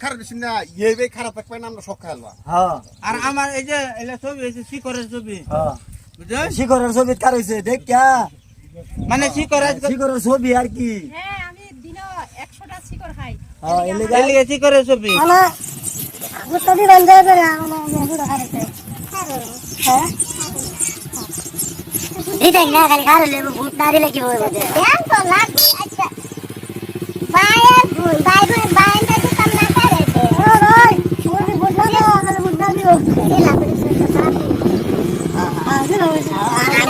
খারাপ বেশি না এই বে খারাপ থাকবে না আমরা সব খাইলবা হ্যাঁ। আর আমার এই যে ছবি হয়েছে শিকরের ছবি। হ্যাঁ। শিখরের ছবি কার হয়েছে দেখ ক্যা মানে শিকর শিখরের ছবি আর কি। হ্যাঁ আমি দিনে একশোটা শিকড় খাই হ্যাঁ এলে গা এলিগে শিকরের ছবি গুত্তাদি বান্ধে ধরে আমার মেহুড়া খাইতে হ্যাঁ দিতেন না খালি খার হলে ভূত না দিলে কি হবে ধ্যান তো লাগবে আচ্ছা বাইরের ভুল বাইরে বাইরে তো কাম না করে দে ও ভাই ওরে বুঝলা না খালি বুঝলা দিও এলা করে সে সাথে হ্যাঁ দিলো আমি আর দিলে হ্যাঁ হ্যাঁ হ্যাঁ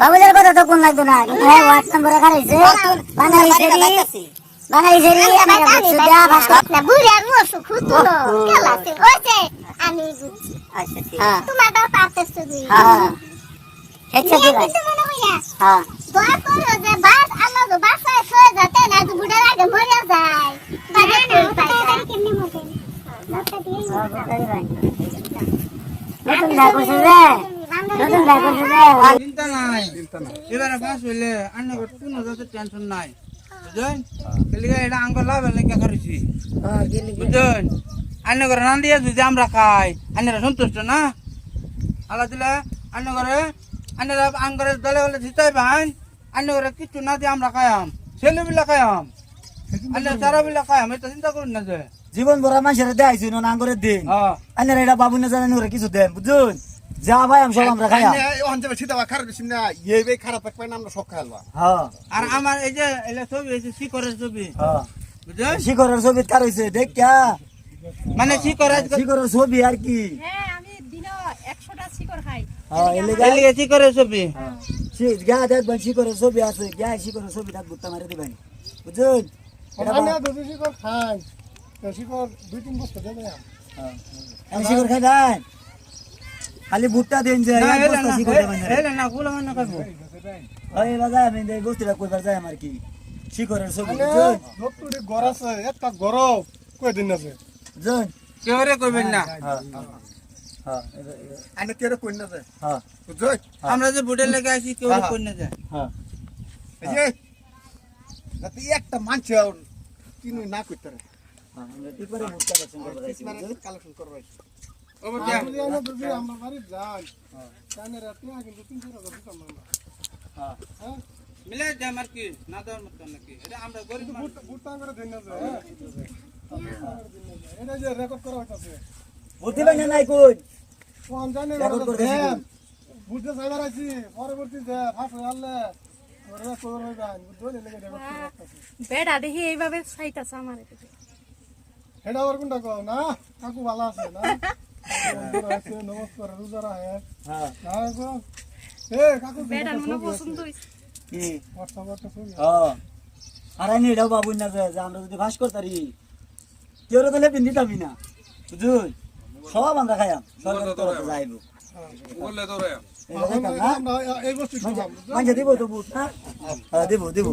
বাবুলের কথা তো কোন লাগতো না হ্যাঁ ওয়ার্ড মেম্বার খাইছে বাঙালি সেরি বাঙালি সেরি আমার সুদা ভাষা না, বুড়ি আর মোর সুখ হতো। কেলা আছে? ওইছে, আমি বুঝছি। আচ্ছা ঠিক হ্যাঁ। তোমার দাও পারতেছো তুমি। হ্যাঁ হেচ্ছা বিয়ে দিবা কিন্তু মনে হইয়া। হ্যাঁ দোয়া করো যে বাস আল্লাহ বাসায় শুয়ে যাতে না তো বুড়ার আগে মরে যায়। বাড়ি কই পাইছা? নতুন ভাই করছে যে নতুন ভাই যে চিন্তা নাই। এবারে পাস হইলে আন্না কোনো যাতে টেনশন নাই। বুঝলেন? এটা আঙ্গুর লাভ লেগে করেছি? বুঝলেন? আন্না করে রান দিয়ে যদি আমরা খাই আন্নারা সন্তুষ্ট না? আল্লাহ দিলে আন্না করে আন্নারা আঙ্গুরের দলে হলে জিতাই ভাই। আন্না করে কিছু না দিয়ে আমরা খাইয়াম। ছেলে বিলা খাইয়াম। আন্না সারা বিলা খাইয়াম এটা চিন্তা করুন না যে। জীবন ভরা মানুষের না আঙ্গরের দিন। হ্যাঁ। এটা বাবু না জানেন কিছু দেন বুঝুন যা ভাই আমি সব আমরা খাইয়া ওখান যাবে সীতা খারাপ বেশি না এই বে খারাপ থাকবে না আমরা সব খাইলবা হ্যাঁ। আর আমার এই যে এলা ছবি হয়েছে শিকরের ছবি। হ্যাঁ। শিখরের ছবি কার হয়েছে দেখ ক্যা মানে শিকর শিখরের ছবি আর কি। হ্যাঁ আমি দিনে একশোটা শিকড় খাই। হ্যাঁ এলে গা এলিগে শিকরের ছবি। গা ছবি আছে। গা ছবি থাকব মারি দিবেন। বুঝুন এটা ওখানে দুই শিকড় খাই। শিকড় দুই তিন বছর দেবে হ্যাঁ। আমি খাই দেন খালি ভুট্টা দিন যে এক বস্তা না দেবেন এলে না গুলো খাব ওই বাজার আমি বস্তিটা কইবার যাই আমার কি? ঘর আছে একটা দিন আছে? কইবেন না। হ্যাঁ হ্যাঁ আমি কই না যায়। হ্যাঁ। আমরা যে বুটের লেগে আসি কেউরে কই না যায়। হ্যাঁ। এই যে যাতে একটা মানুষ কিনুই না করতে পারে। হ্যাঁ, আমরা ঠিক করে ভুট্টা কালেকশন ওবার হ্যাঁ মিলে কি না দেওয়ার মতো নাকি এটা আমরা গরিব নাই কই রেকর্ড করে দিছি বুঝতে চাইবার আছি পরবর্তী যে ফাঁস হয়ে বেড়া দেখি এইভাবে চাইতাছে আমার। এটা আবার কোনটা কও না কাকু ভালো আছে না হ্যাঁ হ্যাঁ মনে হ্যাঁ আর আমি এটাও বাবুই না যে আমরা যদি ভাস করতারি কেউ তো লেপিন দিতামই না বুঝুন সব আমরা খাইয়াম সরকার তরফে যাইব হ্যাঁ দিব দিব